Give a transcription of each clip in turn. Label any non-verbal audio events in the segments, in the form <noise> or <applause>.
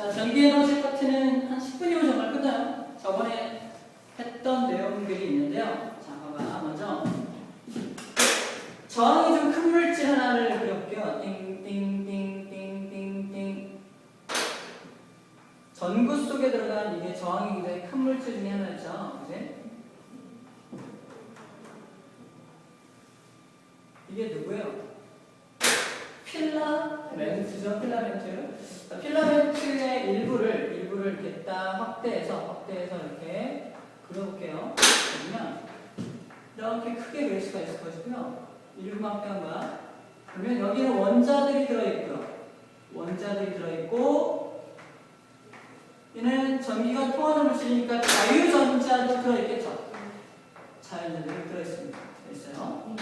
자, 전기 에너지 파트는 한 10분이면 정말 끝나요. 저번에 했던 내용들이 있는데요. 자, 봐봐. 먼저 저항이 좀 큰 물질 하나를 그려볼게요. 띵띵띵띵띵띵 전구 속에 들어간 이게 저항이 굉장히 큰 물질 중에 하나였죠. 그지? 이게 누구예요? 필라멘트죠, 필라멘트. 자, 필라멘트의 일부를 이렇게 딱 확대해서 확대해서 이렇게 그려볼게요. 그러면 이렇게 크게 그릴 수가 있을 것이고요. 일부만 확대한 거야. 그러면 여기는 원자들이 들어있고요. 원자들이 들어있고 얘는 전기가 통하는 물질이니까 자유전자도 들어있겠죠. 자유전자들이 들어있습니다. 있어요.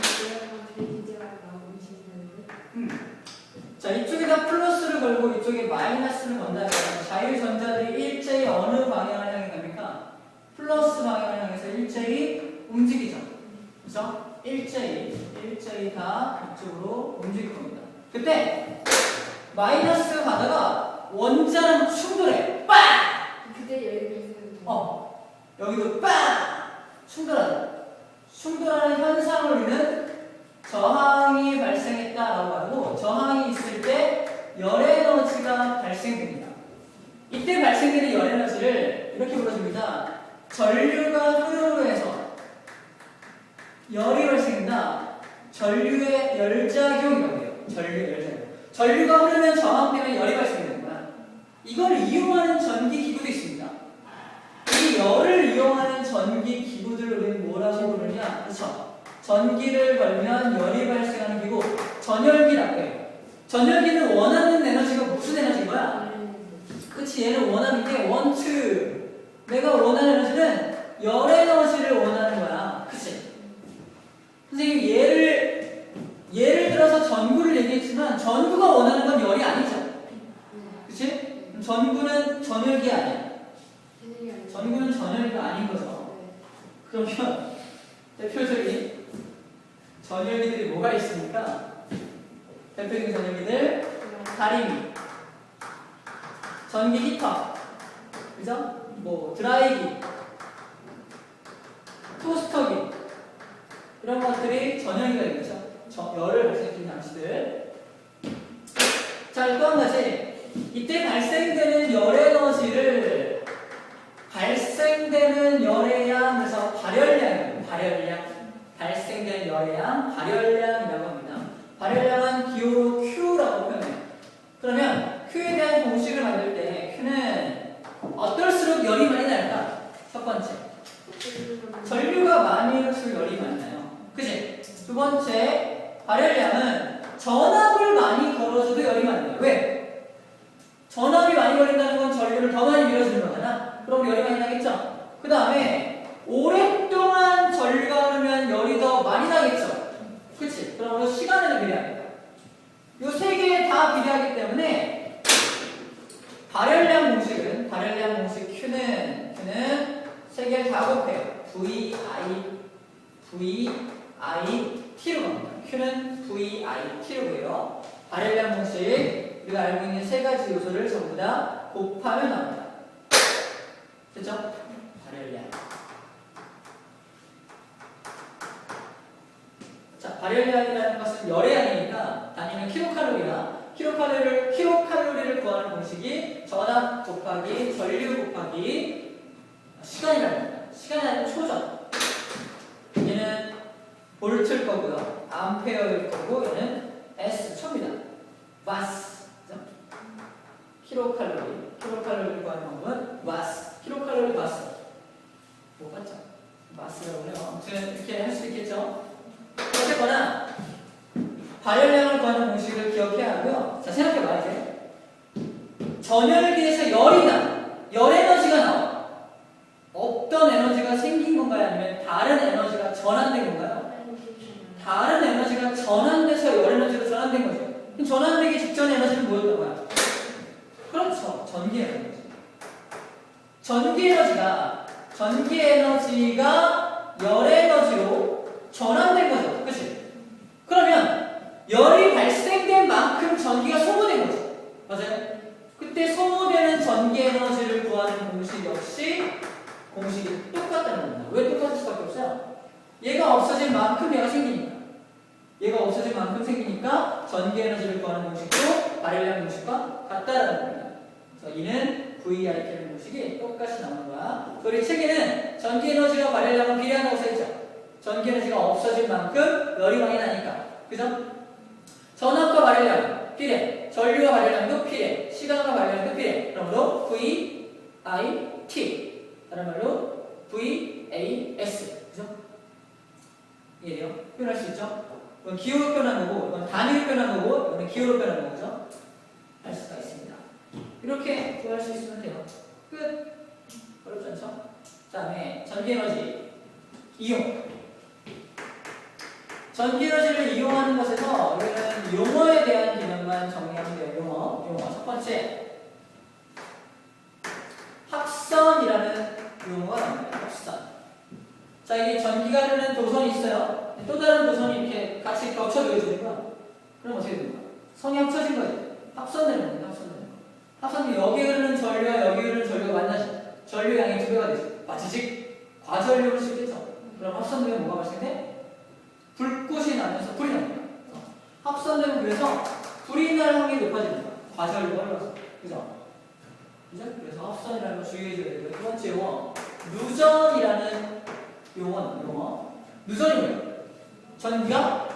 자 이쪽에다 플러 스를 걸고 이쪽에 마이너스를 건다면 자유전자들이 일제히 어느 방향을 향해 갑니까? 플러스 방향을 향해서 일제히 움직이죠. 그래서 일제히 일제히 다 이쪽으로 움직일 겁니다. 그때 마이너스 가다가 원자랑 충돌해. 빵! 어 여기도 빵! 충돌하는 충돌하는 현상을 우리는 저항이 발생했다라고 하고 저항이 있을 때 열에너지가 발생됩니다. 이때 발생되는 열 에너지를 이렇게 불러줍니다. 전류가 흐름으로 해서 열이 발생된다. 전류의 열작용이라고 해요. 전류의 열작용. 전류가 흐르면 저항 때문에 열이 발생되는 거야. 이걸 이용하는 전기 기구도 있습니다. 이 열을 이용하는 전기 기구들을 우리는 뭐라고 부르냐? 그렇죠. 전기를 걸면 열이 발생하는 기구 전열기라고 해요. 전열기는 원하는 에너지가 무슨 에너지인 거야? 그치 얘는 원하는 게 원투 내가 원하는 에너지는 열 에너지를 원하는 거야. 그치? 선생님 얘를 예를 들어서 전구를 얘기했지만 전구가 원하는 건 열이 아니죠. 그치? 전구는 전열기 아니야. 전구는 전열기가 아닌 거죠. 그러면 <laughs> 대표적인 전열기들이 뭐가 있습니까? 대표적인 전열기들 다리미, 전기 히터, 그죠? 뭐 드라이기, 토스터기 이런 것들이 전열기가 되겠죠. 저- 열을 발생시키는 장치들. 자, 또 한 가지 이때 발생되는 열 에너지를 발생되는 열의 양 그래서 발열량이에요. 발열량. 발생되는 열의 양 발열량이라고 합니다. 발열량은 기호로 Q라고 표현해요. 그러면 Q에 대한 공식을 만들 때 Q는 어떨수록 열이 많이 날까? 첫 번째. 전류가 많이 흘수록 열이 많이 나요. 그지? 두 번째, 발열량은 전압을 많이 걸어줘도 열이 많이 나요. 왜? 전압이 많이 걸린다는 건 전류를 더 많이 밀어주는 거잖아. 그럼 열이 많이 나겠죠? 그 다음에 오랫동안 전류가 흐르면 열이 더 많이 나겠죠? 그치? 그럼 시간에도 비례합니다. 이 세 개에 다 비례하기 때문에 발열량 공식은 발열량 공식 Q는 Q는 세 개를 다 곱해요. V I V I T로 갑니다. Q는 V I T로 해요. 발열량 공식 우리가 알고 있는 세 가지 요소를 전부 다 곱하면 나옵니다. 됐죠? 발열량. 자, 발열량이라는 것은 열의 양이니까 단위는 킬로칼로리야. 킬로칼로리를 킬로칼로리를 구하는 공식이 전압 곱하기 전류 곱하기 시간이라는 겁니다. 시간이 아니라 초전. 얘는 볼트일 거고요. 암페어일 거고 얘는 S 초입니다. 마스. 그죠? 킬로칼로리. 킬로칼로리를 구하는 방법은 마스. 킬로칼로리 마스. 못 봤죠? 마스라고 해요. 아무튼 이렇게 할 수 있겠죠? 어쨌거나 발열량을 구하는 공식을 기억해야 하고요. 자 생각해봐 이제 전열기에서 열이 나, 열 에너지가 나와. 없던 에너지가 생긴 건가요? 아니면 다른 에너지가 전환된 건가요? 다른 에너지가 전환돼서 열 에너지로 전환된 거죠. 그럼 전환되기 직전의 에너지는 뭐였던 거야? 그렇죠. 전기 에너지. 전기 에너지가 전기 에너지가 열 에너지로 전환된 거죠. 그치? 그러면 열이 발생된 만큼 전기가 소모된 거죠. 맞아요? 그때 소모되는 전 공식이 똑같다는 겁니다. 왜 똑같을 수밖에 없어요? 얘가 없어진 만큼 얘가 생기니까. 얘가 없어진 만큼 생기니까 전기 에너지를 구하는 공식도 발열량 공식과 같다라는 겁니다. 그래서 이는 VIK라는 공식이 똑같이 나오는 거야. 우리 책에는 전기 에너지와 발열량은 비례한다고 써있죠. 전기 에너지가 없어진 만큼 열이 많이 나니까. 그죠? 전압과 발열량 비례, 전류와 발열량도 비례, 시간과 발열량도 비례. 그러므로 V, I, T. 다른 말로 V, A, S. 그죠? 이해돼요? 표현할 수 있죠? 이건 기호로 표현한 거고, 이건 단위로 표현한 거고, 이거는 기호로 표현한 거죠? 할 수가 있습니다. 이렇게 구할 수 있으면 돼요. 끝. 어렵지 않죠? 그 다음에 전기 에너지 이용. 전기 에너지를 이용하는 것에서 우리는 용어에 대한 개념만 정리하면 돼요. 용어. 용어. 첫 번째. 합선이라는 용어가 나옵니다. 합선. 자, 이게 전기가 흐르는 도선이 있어요. 또 다른 도선이 이렇게 같이 겹쳐 놓여지는 거야. 그럼 어떻게 됩니까? 성이 합쳐진 거예요. 합선되는 겁니다. 합선되는 거. 합선이 여기 흐르는 전류와 여기 흐르는 전류가 만나죠. 전류 양이 두 배가 되죠. 마치 즉 과전류를 수 있겠죠. 그럼 합선되면 뭐가 발생돼? 불꽃이 나면서 불이 납니다. 어. 합선되면 그래서 불이 날 확률이 높아집니다. 과전류가 흘러서. 그죠? 그죠? 그래서 합선이라는 거 주의해줘야 되고요. 두 번째 용어. 누전이라는 용어, 용어. 누전이 뭐예요? 전기가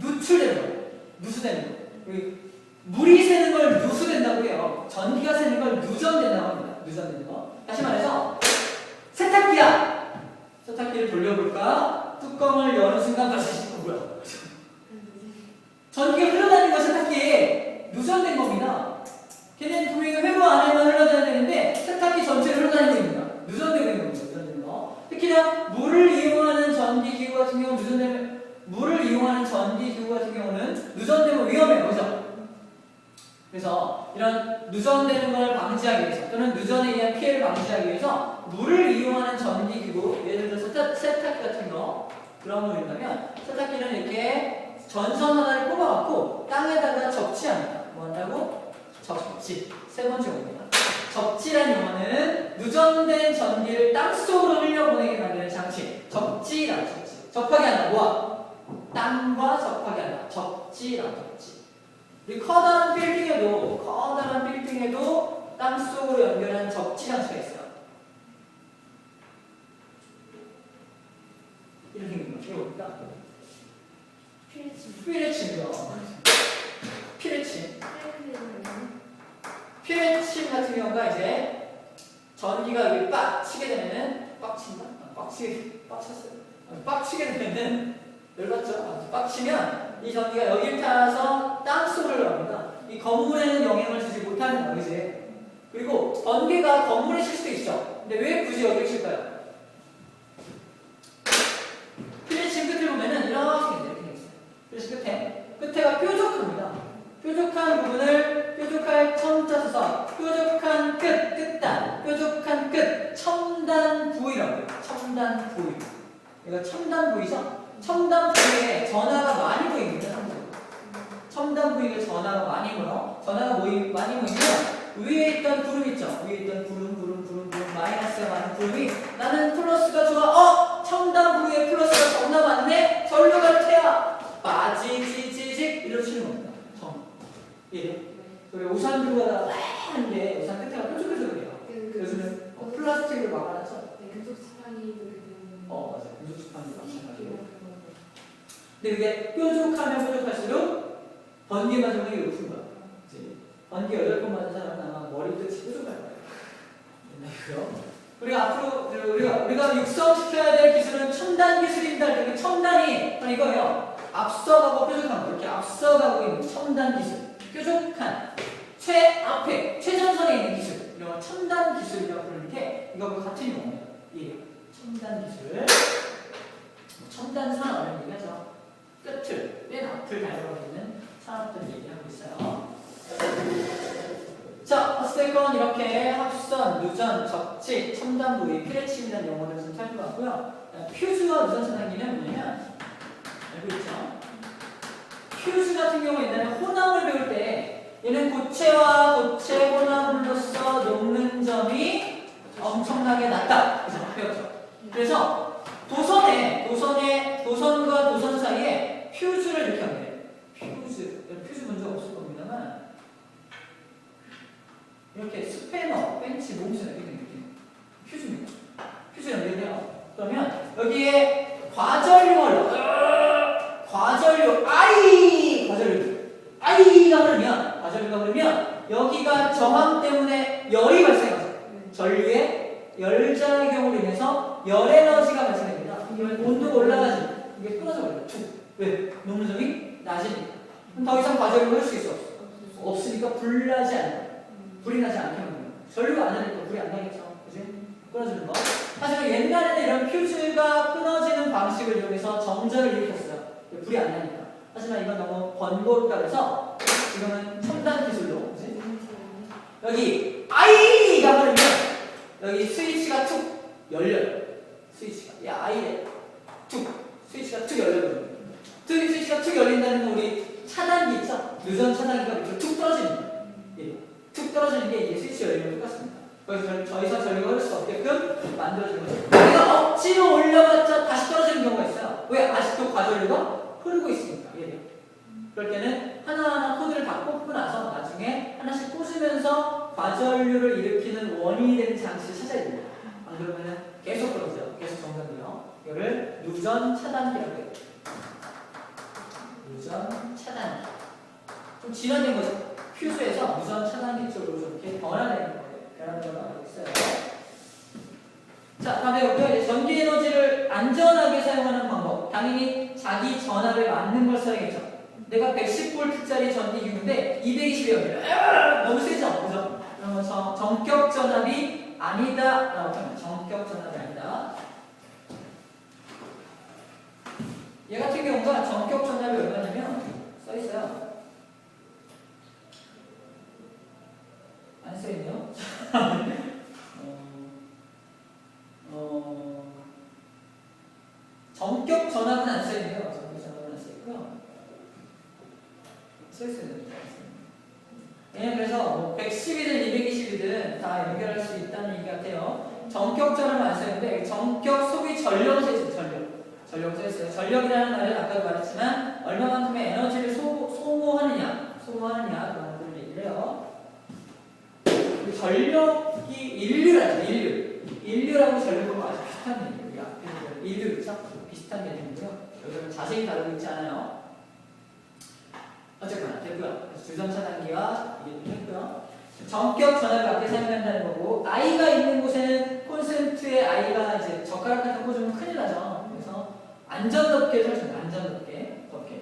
누출되는 거예요. 누수되는 거예요. 우리 물이 새는 걸 누수된다고 해요. 전기가 새는 걸 누전된다고 합니다. 누전되는 거. 다시 말해서 세탁기야. 세탁기를 돌려볼까? 뚜껑을 여는 순간 다시 어, 뭐야? <laughs> 전기가 흘러다니는 거 세탁기에 누전된 겁니다. 걔는 분명히 회로 안에만 흘러다녀야 되는데 세탁기 전체를 특히나 물을 이용하는 전기기구 같은 경우는 누전되면 물을 이용하는 전기기구 같은 경우는 누전되면 위험해요. 그죠? 그래서 이런 누전되는 걸 방지하기 위해서 또는 누전에 의한 피해를 방지하기 위해서 물을 이용하는 전기기구 예를 들어 세탁, 세탁기 같은 거 그런 걸 읽다면 세탁기는 이렇게 전선 하나를 꼽아갖고 땅에다가 접지합니다. 뭐 한다고? 접지. 세 번째 용어입니다. 접지란 용어는 누전된 전기를 땅속으로 흘려보내게 만드는 장치. 접지라는 접지. 접하게 한다. 뭐야? 땅과 접하게 한다. 접지라는 접지. 이 커다란 빌딩에도 커다란 빌딩에도 땅속으로 연결한 접지 장치가 있어요. 이런 생긴 거. 이거 뭡니까? 피레침이요. 피레침. 피레침 같은 경우가 이제 전기가 여기 빡 치게 되면은 빡 친다? 아, 빡 치게 빡 쳤어요. 아, 빡 치게 되면은 열받죠? 아, 빡 치면 이 전기가 여기를 타서 땅 속으로 갑니다. 이 건물에는 영향을 주지 못하는 거지. 그리고 번개가 건물에 칠 수도 있어. 근데 왜 굳이 여기를 칠까요? 피레침 끝을 보면은 이렇게 있는데 이렇게 있어요. 그래서 끝에 끝에가 뾰족합니다. 뾰족한 부분을 뾰족할 첨자 써서 뾰족한 끝, 끝단, 뾰족한 끝, 첨단 부위라고 해요. 첨단 부위. 이거 첨단 부위죠? 첨단 부위에 전하가 많이 보입니다. 첨단 부위에 전하가 많이 모여. 전하가 모이, 많이 모이면 위에 있던 구름 있죠? 위에 있던 구름, 구름, 구름, 구름, 마이너스가 많은 구름이 나는 플러스가 좋아. 어? 첨단 부위에 플러스가 겁나 많네? 갈 테야. 빠지지지직 이런 치는 겁니다. 정. 예. 그래 우산 들고 가다가 하는데 우산 끝에가 어, 플라스틱을 막아놨죠. 어 맞아요. 금속지판이 마찬가지로. 근데 그게 뾰족하면 뾰족할수록 번개 맞은 확률이 높은 거야. 그치? 번개 여덟 번 맞은 사람은 아마 머리 끝이 뾰족할 거야. 옛날이고요. 우리가 앞으로 그 우리가 우리가 육성시켜야 될 기술은 첨단 기술입니다. 그러니까 첨단이 바로 이거예요. 앞서가고 뾰족한 거 이렇게 앞서가고 있는 첨단 기술, 뾰족한 최 앞에 최전선에 있는 기술 이런 걸 첨단 기술이라고 부르는데 이거하고 같은 용어예요. 이 첨단 기술, 첨단 산업 이런 얘기하죠. 끝을 맨 앞을 달려가고 있는 산업들 얘기하고 있어요. 자, 어쨌건 이렇게 합선, 누전, 접지, 첨단 부위, 피레침이라는 용어를 좀 살펴봤고요. 퓨즈와 누전 차단기는 뭐냐면 알고 있죠? 퓨즈 같은 경우 옛날에 혼합을 배울 때 얘는 고체와 고체 혼합으로서 녹는 점이 엄청나게 낮다. 배웠죠. 그래서 도선에 도선에 도선과 도선 사이에 퓨즈를 이렇게 하면 돼. 퓨즈 퓨즈 문제 없을 겁니다만 이렇게 스패너, 벤치, 몸선 이렇게 이렇게 퓨즈입니다. 퓨즈 연결돼요. 그러면 여기에 과전율 과전율 아이 과전율 아이가 흐르면 과전율가 흐르면 여기가 저항 때문에 열이 발생하죠. 전류의 열작용으로 인해서 열 에너지가 발생됩니다. 온도가 올라가지 이게 끊어져 버려요. 툭. 왜? 녹는점이 낮으니까. 그럼 더 이상 과정을 할 수 있어? 없으니까 불나지 않아요. 불이 나지 않게 만드는 거예요. 전류가 안 나니까 불이 안 나겠죠. 그지? 끊어지는 거. 하지만 옛날에는 이런 퓨즈가 끊어지는 방식을 이용해서 정전을 일으켰어요. 왜? 불이 안 나니까. 하지만 이건 너무 번거롭다 그래서 지금은 첨단 기술로 그지? 여기 아이가 흐르면 여기 스위치가 툭 열려요. 스위치가 이 아이에 툭 스위치가 툭 열려요. 툭 스위치가 툭 열린다는 건 우리 차단기 있죠? 유전 차단기가 이렇게 툭 떨어지는. 예. 툭 떨어지는 게 이게 스위치 열리면 똑같습니다. 그래서 저 이상 전류가 흐를 수 없게끔 만들어진 거죠. 우리가 억지로 올려봤자 다시 떨어지는 경우가 있어요. 왜? 아직도 과전류가 흐르고 있으니까. 예. 그럴 때는 하나하나 코드를 다 꽂고 나서 나중에 하나씩 꽂으면서 과전류를 일으키는 원인이 되는 장치를 찾아야 됩니다. 안 그러면 계속 그러세요. 계속 정전돼요. 이거를 누전 차단기라고 해요. 누전 차단기. 좀 진화된 거죠. 퓨즈에서 누전 차단기 쪽으로 좀 이렇게 변화되는 거예요. 변화되는 걸 알고 있어요. 자, 다음에 이제 전기 에너지를 안전하게 사용하는 방법. 당연히 자기 전압에 맞는 걸 써야겠죠. 내가 110V짜리 전기기인데 220이었네요. 너무 세죠? 그죠? 그러면 정, 정격 전압이 아니다. 라고 하면 정격 전압이 아니다. 얘 같은 경우가 정격 전압이 얼마냐면 써 있어요. 안 써있네요. <laughs> 어, 어, 정격 전압은 안 써있네요. 정격 전압은 안 써있고요. 써있어요. 왜냐면 그래서 뭐 110이든 220이든 다 연결할 수 있다는 얘기 같아요. 정격 전압은 안 써있는데 정격 소비 전력 써있어요. 전력. 전력 써있어요. 전력이라는 말은 아까도 말했지만 얼마만큼의 에너지를 소, 소모하느냐 소모하느냐 그런 것들을 얘기를 해요. 그 전력이 인류라죠. 인류. 인류라고 전력하고 아주 비슷한 개념이에요. 우리 앞에 있는 인류 있죠? 비슷한 개념이고요. 여기는 자세히 다루고 있지 않아요. 어쨌거나 됐고요. 그래서 주전 차단기와 이게 좀 했고요. 정격 전압을 밖에 사용한다는 거고 아이가 있는 곳에는 콘센트에 아이가 이제 젓가락 같은 거 꽂으면 큰일 나죠. 안전덮개 설치, 안전덮개 덮개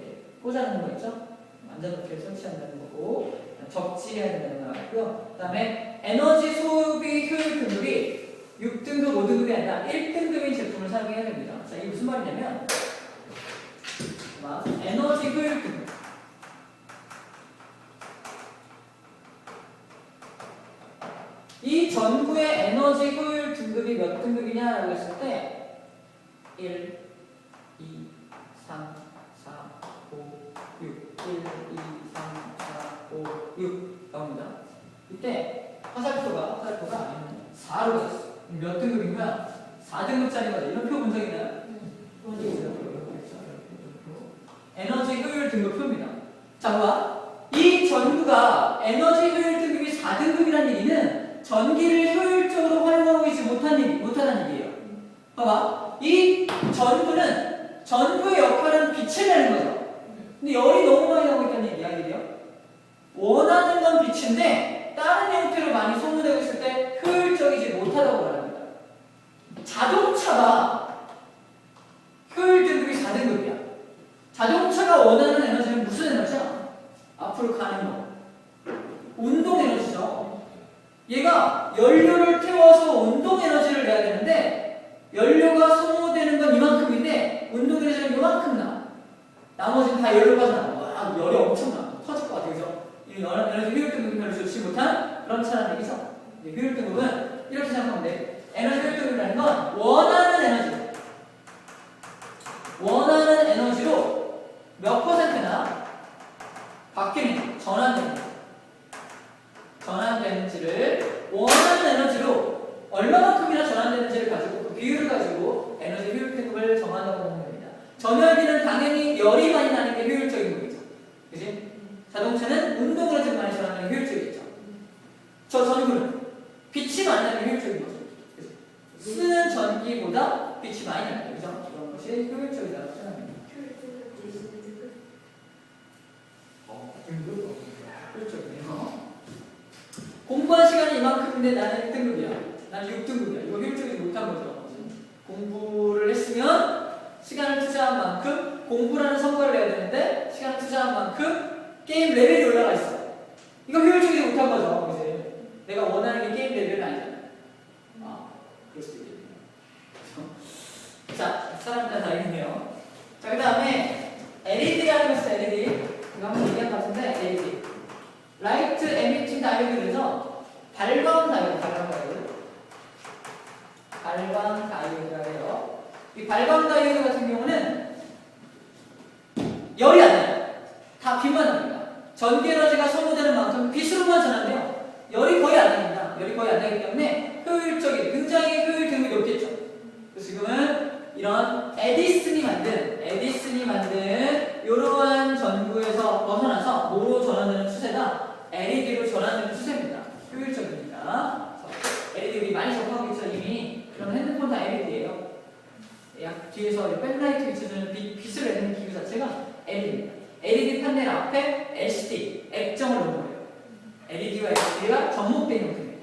꽂아놓는 거 있죠? 안전덮개 설치한다는 거고 적지해야 된다는 거 같고요. 그 다음에 에너지 소비 효율 등급이 6등급, 5등급이 아니라 1등급인 제품을 사용해야 됩니다. 자, 이게 무슨 말이냐면 막 에너지 효율 등급 이 전구의 에너지 효율 등급이 몇 등급이냐라고 했을 때 1, 2, 3, 4, 5, 6 1, 2, 3, 4, 5, 6 나옵니다. 이때 화살표가 화살표가 4로 갔어. 몇 등급인가? 4등급짜리가 이런 표 본 적 있나요? 있어요. 에너지 효율 등급표입니다. 자, 봐. 이 전구가 에너지 효율 등급이 4등급이라는 얘기는 전기를 효율적으로 활용하고 있지 못한 얘기, 못하다는 얘기예요. 봐봐. 이 전구는 전구의 역할은 빛을 내는 거죠. 근데 열이 너무 많이 나오고 있다는 얘기야, 이게요. 원하는 건 빛인데 다른 형태로 많이 소모되고 있을 때 효율적이지 못하다고 말합니다. 자동차가 효율 등급이 4등급이야. 자동차가 원하는 에너지는 무슨 에너지야? 앞으로 가는 거. 운동 에너지죠. 얘가 연료를 태워서 운동 에너지를 내야 되는데 연료가 소모되는 건 이만큼인데 운동 에너지는 이만큼 나. 나머지는 다 열로가 나. 와, 열이 엄청나. 터질 것 같아. 그죠? 이 연- 에너지 효율 등급이 별로 좋지 못한 그런 차라는 얘기죠. 이 효율 등급은 이렇게 생각하면 돼. 에너지 효율 등급이라는 건 원하는 에너지. 원하는 에너지로 몇 퍼센트나 바뀌는 전환되는지를 원하는 에너지로 얼마만큼이나 전환되는지를 가지고 그 비율을 가지고 에너지 효율 등급을 정한다고 보면 됩니다. 전열기는 당연히 열이 많이 나는 게 효율적인 거겠죠. 그지? 자동차는 운동을 좀 많이 전하는 게 효율적이겠죠. 저 전구는 빛이 많이 나는 게 효율적인 거죠. 그죠? 쓰는 전기보다 빛이 많이 나는 거죠. 그런 것이 효율적이라고 생각합니다. 효율적이네요. 공부한 시간이 이만큼인데 나는 1등급이야. 나는 6등급이야. 이거 효율적이지 못한 거죠. 공부를 했으면 시간을 투자한 만큼 공부라는 성과를 내야 되는데 시간을 투자한 만큼 게임 레벨이 올라가 있어. 이거 효율적이지 못한 거죠. 이제 내가 원하는 게 게임 레벨은 아니잖아. 아, 그럴 수도 있겠네요. 자, 사람 다 다행이네요. 자, 그 다음에 LED라는 것은 LED. 이거 한번 얘기한 것 같은데 LED. 라이트 에미팅 다이오드에서 발광 다이오드, 발광 다이오드. 발광 다이오드가 해요. 이 발광 다이오드 같은 경우는 열이 안 나요. 다 빛만 납니다. 전기 에너지가 소모되는 만큼 빛으로만 전하는데요. 열이 거의 안 납니다. 열이 거의 안 나기 때문에 효율적인, 굉장히 효율 등급이 높겠죠. 그래서 지금은 이런 에디슨이 만든, 에디슨이 만든 이러한 전구에서 벗어나서 뭐로 전환되는 추세가 LED로 전환되는 추세입니다. 효율적입니다. LED 우리 많이 접하고 있죠 이미. 그럼 핸드폰 다 LED예요. 약 뒤에서 백라이트 빛, 빛을 내는 기구 자체가 LED입니다. LED 판넬 앞에 LCD 액정을 놓은 거예요. LED와 LCD가 접목되어 있는 겁니다.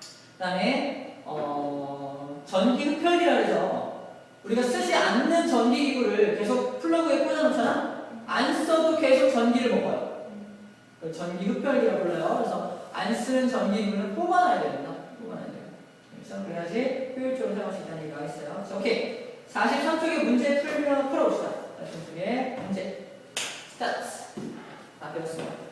그 다음에 어, 전기 흡혈기라 해서 우리가 쓰지 않는 전기기구를 계속 플러그에 꽂아놓잖아. 안 써도 계속 전기를 먹어요. 그 전기 흡혈기라 불러요. 그래서 안 쓰는 전기기구는 뽑아놔야 됩니다. 뽑아놔야 돼요. 그래서 그래야지 효율적으로 사용할 수 있다는 얘기가 있어요. 자, 오케이. 43쪽의 문제 풀면 풀어봅시다. 43쪽의 문제. 스타트. 다 배웠습니다.